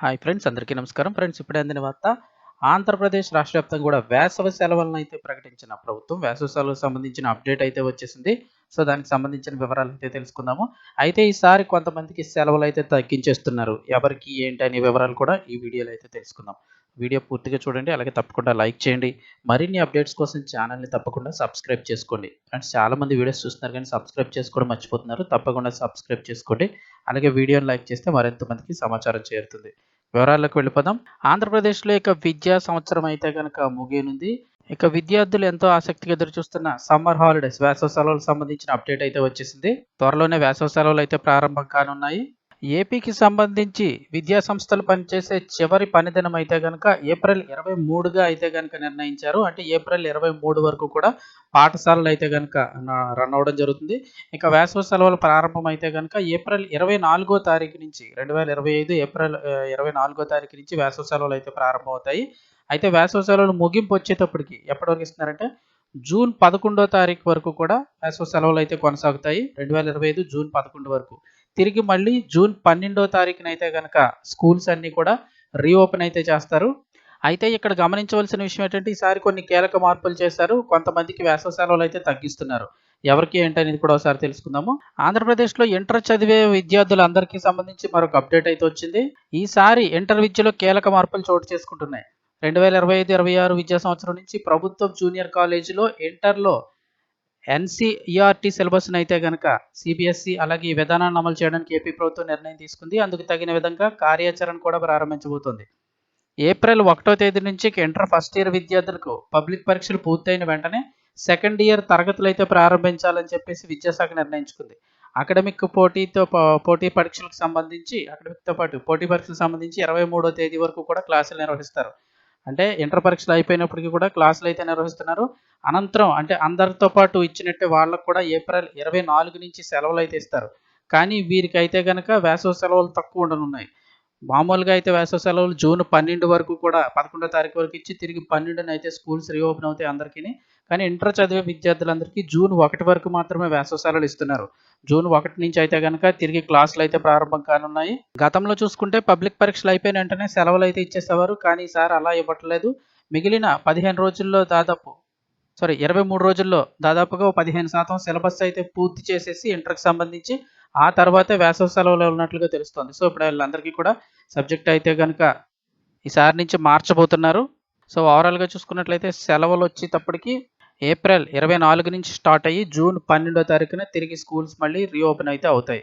Hi friends అందరికీ నమస్కారం. Friends ఇప్పుడే అందిన వార్త ఆంధ్రప్రదేశ్ రాష్ట్ర వ్యాప్తంగా కూడా వేసవి సెలవులను అయితే ప్రకటించిన ప్రభుత్వం వేసవి సెలవులకు సంబంధించిన అప్డేట్ అయితే వచ్చేసింది. సో దానికి సంబంధించిన వివరాలు అయితే తెలుసుకుందాము. అయితే ఈసారి కొంతమందికి సెలవులు అయితే తగ్గించేస్తున్నారు. ఎవరికి ఏంటి అనే వివరాలు కూడా ఈ వీడియోలో అయితే తెలుసుకుందాం. వీడియో పూర్తిగా చూడండి అలాగే తప్పకుండా లైక్ చేయండి. మరిన్ని అప్డేట్స్ కోసం ఛానల్ని తప్పకుండా సబ్స్క్రైబ్ చేసుకోండి. ఫ్రెండ్స్ చాలా మంది వీడియోస్ చూస్తున్నారు కానీ సబ్స్క్రైబ్ చేసుకోవడం మర్చిపోతున్నారు. తప్పకుండా సబ్స్క్రైబ్ చేసుకోండి. అలాగే వీడియోని లైక్ చేస్తే మరింత మందికి సమాచారం చేరుతుంది. వివరాల్లోకి వెళ్ళిపోదాం. ఆంధ్రప్రదేశ్లో ఇక విద్యా సంవత్సరం అయితే కనుక ముగియనుంది. ఇక విద్యార్థులు ఎంతో ఆసక్తిగా ఎదురు చూస్తున్న సమ్మర్ హాలిడేస్ వేసవ సెలవులకు సంబంధించిన అప్డేట్ అయితే వచ్చేసింది. త్వరలోనే వేసవ సెలవులు అయితే ప్రారంభం కానున్నాయి. ఏపీకి సంబంధించి విద్యా సంస్థలు పనిచేసే చివరి పనిదినం అయితే కనుక ఏప్రిల్ ఇరవై మూడుగా అయితే కనుక నిర్ణయించారు. అంటే ఏప్రిల్ ఇరవై మూడు వరకు కూడా పాఠశాలలు అయితే కనుక రన్ అవ్వడం జరుగుతుంది. ఇక వేసవి సెలవులు ప్రారంభం అయితే కనుక ఏప్రిల్ ఇరవై నాలుగో తారీఖు నుంచి రెండు వేల ఇరవై ఐదు ఏప్రిల్ ఇరవై నాలుగో తారీఖు నుంచి వేసవి సెలవులు అయితే ప్రారంభమవుతాయి. అయితే వేసవి సెలవులు ముగింపు వచ్చేటప్పటికి ఎప్పటి వరకు ఇస్తున్నారంటే జూన్ పదకొండో తారీఖు వరకు కూడా వేసవి సెలవులు అయితే కొనసాగుతాయి. రెండు వేల ఇరవై ఐదు జూన్ పదకొండు వరకు. తిరిగి మళ్ళీ జూన్ పన్నెండో తారీఖున అయితే కనుక స్కూల్స్ అన్నీ కూడా రీఓపెన్ అయితే చేస్తారు. అయితే ఇక్కడ గమనించవలసిన విషయం ఏంటంటే ఈసారి కొన్ని కీలక మార్పులు చేశారు. కొంతమందికి వేసవ సెలవులు అయితే తగ్గిస్తున్నారు. ఎవరికి ఏంటనేది కూడా ఒకసారి తెలుసుకుందాము. ఆంధ్రప్రదేశ్లో ఇంటర్ చదివే విద్యార్థులందరికీ సంబంధించి మరొక అప్డేట్ అయితే వచ్చింది. ఈసారి ఇంటర్ విద్యలో కీలక మార్పులు చోటు చేసుకుంటున్నాయి. రెండు వేల ఇరవై ఐదు ఇరవై ఆరు విద్యా సంవత్సరం నుంచి ప్రభుత్వ జూనియర్ కాలేజీలో ఇంటర్లో ఎన్సీఈఆర్టీ సిలబస్ని అయితే కనుక సిబిఎస్ఈ అలాగే ఈ విధానాన్ని అమలు చేయడానికి ఏపీ ప్రభుత్వం నిర్ణయం తీసుకుంది. అందుకు తగిన విధంగా కార్యాచరణ కూడా ప్రారంభించబోతోంది. ఏప్రిల్ ఒకటో తేదీ నుంచి ఇంటర్ ఫస్ట్ ఇయర్ విద్యార్థులకు పబ్లిక్ పరీక్షలు పూర్తయిన వెంటనే సెకండ్ ఇయర్ తరగతులు అయితే ప్రారంభించాలని చెప్పేసి విద్యాశాఖ నిర్ణయించుకుంది. అకాడమిక్ పోటీతో పోటీ పరీక్షలకు సంబంధించి అకడమిక్తో పాటు పోటీ పరీక్షలకు సంబంధించి ఇరవై మూడో తేదీ వరకు కూడా క్లాసులు నిర్వహిస్తారు. అంటే ఇంటర్ పరీక్షలు అయిపోయినప్పటికీ కూడా క్లాసులు అయితే నిర్వహిస్తున్నారు. అనంతరం అంటే అందరితో పాటు ఇచ్చినట్టే వాళ్ళకు కూడా ఏప్రిల్ ఇరవై నాలుగు నుంచి సెలవులు అయితే ఇస్తారు. కానీ వీరికి అయితే కనుక వేసవ సెలవులు తక్కువ ఉండనున్నాయి. మామూలుగా అయితే వేసవ సెలవులు జూన్ పన్నెండు వరకు కూడా పదకొండో తారీఖు వరకు ఇచ్చి తిరిగి పన్నెండున అయితే స్కూల్స్ రీఓపెన్ అవుతాయి అందరికీ కానీ ఇంటర్ చదివే విద్యార్థులందరికీ జూన్ ఒకటి వరకు మాత్రమే వేసవ సెలవులు ఇస్తున్నారు. జూన్ ఒకటి నుంచి అయితే కనుక తిరిగి క్లాసులు అయితే ప్రారంభం కానున్నాయి. గతంలో చూసుకుంటే పబ్లిక్ పరీక్షలు అయిపోయిన వెంటనే సెలవులు అయితే ఇచ్చేసేవారు. కానీ ఈసారి అలా ఇవ్వట్లేదు. మిగిలిన పదిహేను రోజుల్లో దాదాపు సారీ ఇరవై మూడు రోజుల్లో దాదాపుగా పదిహేను శాతం సిలబస్ అయితే పూర్తి చేసేసి ఇంటర్కి సంబంధించి ఆ తర్వాతే వేసవ సెలవులు ఉన్నట్లుగా తెలుస్తుంది. సో ఇప్పుడు వీళ్ళందరికీ కూడా సబ్జెక్ట్ అయితే కనుక ఈసారి నుంచి మార్చబోతున్నారు. సో ఓవరాల్గా చూసుకున్నట్లయితే సెలవులు వచ్చేటప్పటికి ఏప్రిల్ ఇరవై నాలుగు నుంచి స్టార్ట్ అయ్యి జూన్ పన్నెండో తారీఖున తిరిగి స్కూల్స్ మళ్ళీ రీఓపెన్ అయితే అవుతాయి.